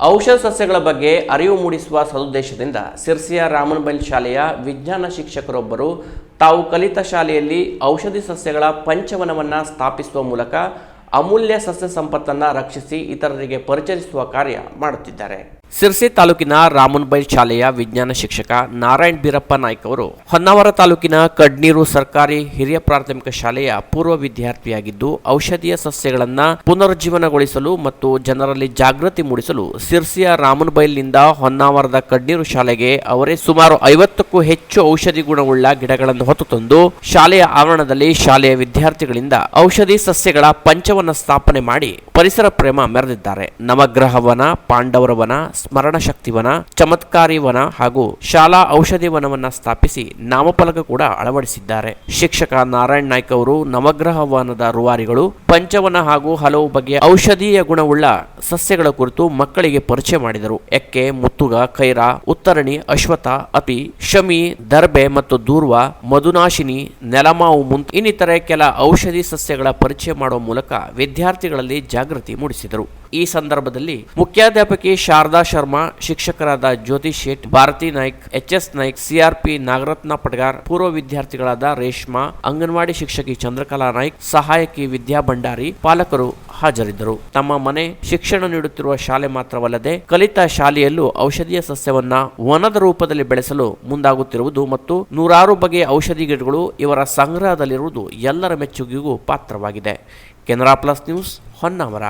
ಔಷಧ ಸಸ್ಯಗಳ ಬಗ್ಗೆ ಅರಿವು ಮೂಡಿಸುವ ಸದುದ್ದೇಶದಿಂದ ಸಿರ್ಸಿಯ ರಾಮನಬೈಲ್ ಶಾಲೆಯ ವಿಜ್ಞಾನ ಶಿಕ್ಷಕರೊಬ್ಬರು ತಾವು ಕಲಿತ ಶಾಲೆಯಲ್ಲಿ ಔಷಧಿ ಸಸ್ಯಗಳ ಪಂಚವನವನ್ನು ಸ್ಥಾಪಿಸುವ ಮೂಲಕ ಅಮೂಲ್ಯ ಸಸ್ಯ ಸಂಪತ್ತನ್ನು ರಕ್ಷಿಸಿ ಇತರರಿಗೆ ಪರಿಚಯಿಸುವ ಕಾರ್ಯ ಮಾಡುತ್ತಿದ್ದಾರೆ. ಸಿರ್ಸಿ ತಾಲೂಕಿನ ರಾಮನ್ಬೈಲ್ ಶಾಲೆಯ ವಿಜ್ಞಾನ ಶಿಕ್ಷಕ ನಾರಾಯಣ್ ಬೀರಪ್ಪ ನಾಯ್ಕ್ ಅವರು ಹೊನ್ನಾವರ ತಾಲೂಕಿನ ಕಡ್ನೀರು ಸರ್ಕಾರಿ ಹಿರಿಯ ಪ್ರಾಥಮಿಕ ಶಾಲೆಯ ಪೂರ್ವ ವಿದ್ಯಾರ್ಥಿಯಾಗಿದ್ದು ಔಷಧೀಯ ಸಸ್ಯಗಳನ್ನು ಪುನರುಜ್ಜೀವನಗೊಳಿಸಲು ಮತ್ತು ಜನರಲ್ಲಿ ಜಾಗೃತಿ ಮೂಡಿಸಲು ಸಿರ್ಸಿಯ ರಾಮನ್ಬೈಲ್ನಿಂದ ಹೊನ್ನಾವರದ ಕಡ್ನೀರು ಶಾಲೆಗೆ ಅವರೇ ಸುಮಾರು ಐವತ್ತಕ್ಕೂ ಹೆಚ್ಚು ಔಷಧಿ ಗುಣವುಳ್ಳ ಗಿಡಗಳನ್ನು ಹೊತ್ತು ತಂದು ಶಾಲೆಯ ಆವರಣದಲ್ಲಿ ಶಾಲೆಯ ವಿದ್ಯಾರ್ಥಿಗಳಿಂದ ಔಷಧಿ ಸಸ್ಯಗಳ ಪಂಚವನ್ನು ಸ್ಥಾಪನೆ ಮಾಡಿ ಪರಿಸರ ಪ್ರೇಮ ಮೆರೆದಿದ್ದಾರೆ. ನವಗ್ರಹವನ, ಪಾಂಡವರವನ ಸ್ಮರಣ ಶಕ್ತಿವನ ಚಮತ್ಕಾರಿ ವನ ಹಾಗೂ ಶಾಲಾ ಔಷಧಿ ವನವನ್ನ ಸ್ಥಾಪಿಸಿ ನಾಮಫಲಕ ಕೂಡ ಅಳವಡಿಸಿದ್ದಾರೆ. ಶಿಕ್ಷಕ ನಾರಾಯಣ್ ನಾಯ್ಕ ಅವರು ನವಗ್ರಹ ವನದ ರೂವಾರಿಗಳು, ಪಂಚವನ ಹಾಗೂ ಹಲವು ಬಗೆಯ ಔಷಧೀಯ ಗುಣವುಳ್ಳ ಸಸ್ಯಗಳ ಕುರಿತು ಮಕ್ಕಳಿಗೆ ಪರಿಚಯ ಮಾಡಿದರು. ಎಕ್ಕೆ, ಮುತ್ತುಗ, ಕೈರ, ಉತ್ತರಣಿ ಅಶ್ವಥ ಅಪಿ, ಶಮಿ, ದರ್ಬೆ ಮತ್ತು ದೂರ್ವ, ಮಧುನಾಶಿನಿ, ನೆಲಮಾವು ಮುಂತ್ ಇನ್ನಿತರೆ ಕೆಲ ಔಷಧಿ ಸಸ್ಯಗಳ ಪರಿಚಯ ಮಾಡುವ ಮೂಲಕ ವಿದ್ಯಾರ್ಥಿಗಳಲ್ಲಿ ಜಾಗೃತಿ ಮೂಡಿಸಿದರು. ಈ ಸಂದರ್ಭದಲ್ಲಿ ಮುಖ್ಯಾಧ್ಯಾಪಕಿ ಶಾರದಾ ಶರ್ಮಾ, ಶಿಕ್ಷಕರಾದ Jyoti Shet, Bharati Naik, H S Naik CRP Nagaratna Padgar ಪೂರ್ವ ವಿದ್ಯಾರ್ಥಿಗಳಾದ ರೇಷ್ಮಾ, ಅಂಗನವಾಡಿ ಶಿಕ್ಷಕಿ ಚಂದ್ರಕಲಾ ನಾಯ್ಕ್, ಸಹಾಯಕಿ ವಿದ್ಯಾ ಭಂಡಾರಿ, ಪಾಲಕರು ಹಾಜರಿದ್ದರು. ತಮ್ಮ ಮನೆ ಶಿಕ್ಷಣ ನೀಡುತ್ತಿರುವ ಶಾಲೆ ಮಾತ್ರವಲ್ಲದೆ ಕಲಿತ ಶಾಲೆಯಲ್ಲೂ ಔಷಧೀಯ ಸಸ್ಯವನ್ನ ವನದ ರೂಪದಲ್ಲಿ ಬೆಳೆಸಲು ಮುಂದಾಗುತ್ತಿರುವುದು ಮತ್ತು ನೂರಾರು ಬಗೆಯ ಔಷಧಿ ಗಿಡಗಳು ಇವರ ಸಂಗ್ರಹದಲ್ಲಿರುವುದು ಎಲ್ಲರ ಮೆಚ್ಚುಗೆಗೂ ಪಾತ್ರವಾಗಿದೆ. Canara plus news Honnavar.